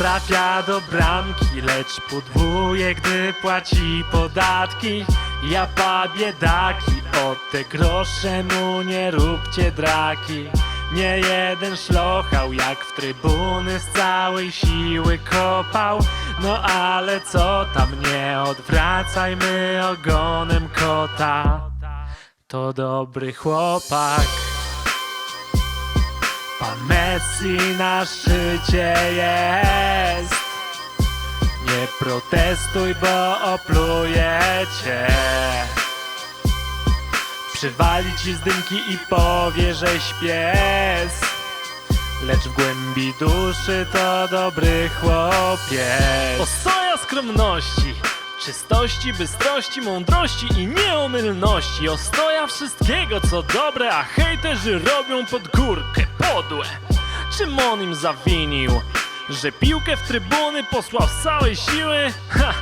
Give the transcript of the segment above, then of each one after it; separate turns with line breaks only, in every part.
Trafia do bramki, lecz podwóje, gdy płaci podatki. Ja pa biedaki, o te grosze mu nie róbcie draki. Nie jeden szlochał, jak w trybuny z całej siły kopał. No ale co tam, nie odwracajmy ogonem kota. To dobry chłopak. Pan Messi na szczycie jest. Nie protestuj, bo opluje cię. Przywali ci z dymki i powie, że śpies. Lecz w głębi duszy to dobry chłopiec. Ostoja skromności, czystości, bystrości, mądrości i nieomylności. Ostoja wszystkiego, co dobre, a hejterzy robią pod górkę podłe. Czym on im zawinił? Że piłkę w trybuny posłał z całej siły? Ha!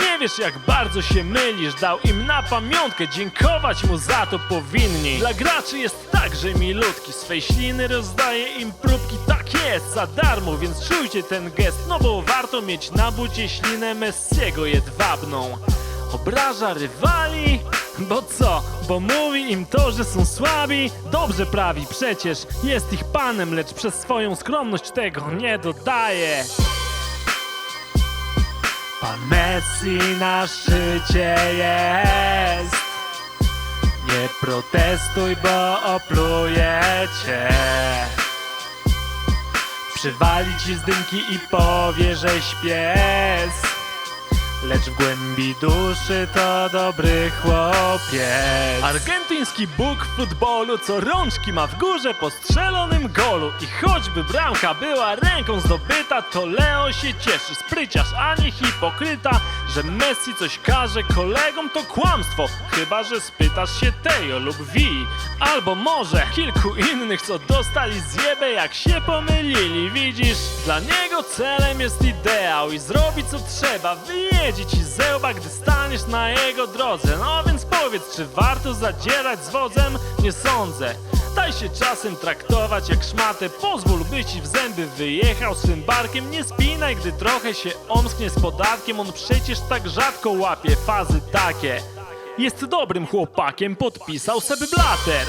Nie wiesz jak bardzo się mylisz Dał im na pamiątkę, dziękować mu za to powinni Dla graczy jest tak, że milutki Swej śliny rozdaje im próbki Tak jest, za darmo, więc czujcie ten gest No bo warto mieć na bucie ślinę Messiego jedwabną Obraża rywali? Bo co? Bo mówi im to, że są słabi? Dobrze prawi, przecież jest ich panem Lecz przez swoją skromność tego nie dodaje Pan Messi na szczycie jest Nie protestuj, bo opluje cię Przywali ci z i powie, że śpies Lecz w głębi duszy to dobry chłopiec. Argentyński bóg futbolu Co rączki ma w górze po strzelonym golu. I choćby bramka była ręką zdobyta To Leo się cieszy, spryciarz, a nie hipokryta Że Messi coś każe kolegom to kłamstwo. Chyba, że spytasz się Tejo lub Wi. Albo może kilku innych, co dostali zjebę jak się pomylili. Widzisz, dla niego celem jest ideał I zrobi co trzeba, wyjedzie ci zełba, gdy staniesz na jego drodze. No więc powiedz, czy warto zadzierać z wodzem? Nie sądzę Daj się czasem traktować jak szmatę. Pozwól, by ci w zęby wyjechał swym barkiem. Nie spinaj, gdy trochę się omsknie z podatkiem. On przecież tak rzadko łapie fazy takie. Jest dobrym chłopakiem, podpisał Seby Blatter.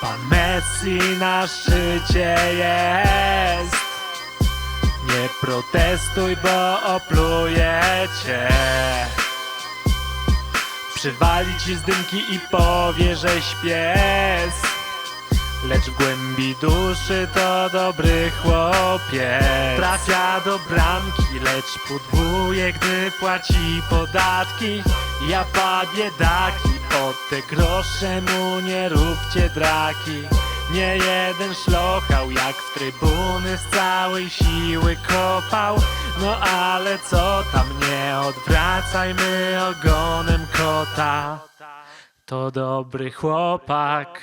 Pan Messi na szczycie jest. Nie protestuj, bo opluje cię Przywali ci z dymki i powie, że śpies. Lecz w głębi duszy to dobry chłopiec. Trafia do bramki, lecz podwóje, gdy płaci podatki. Ja pa biedaki, o te grosze mu nie róbcie draki Nie jeden szlochał, jak w trybuny z całej siły kopał. No ale co tam, nie odwracajmy ogonem kota. To dobry chłopak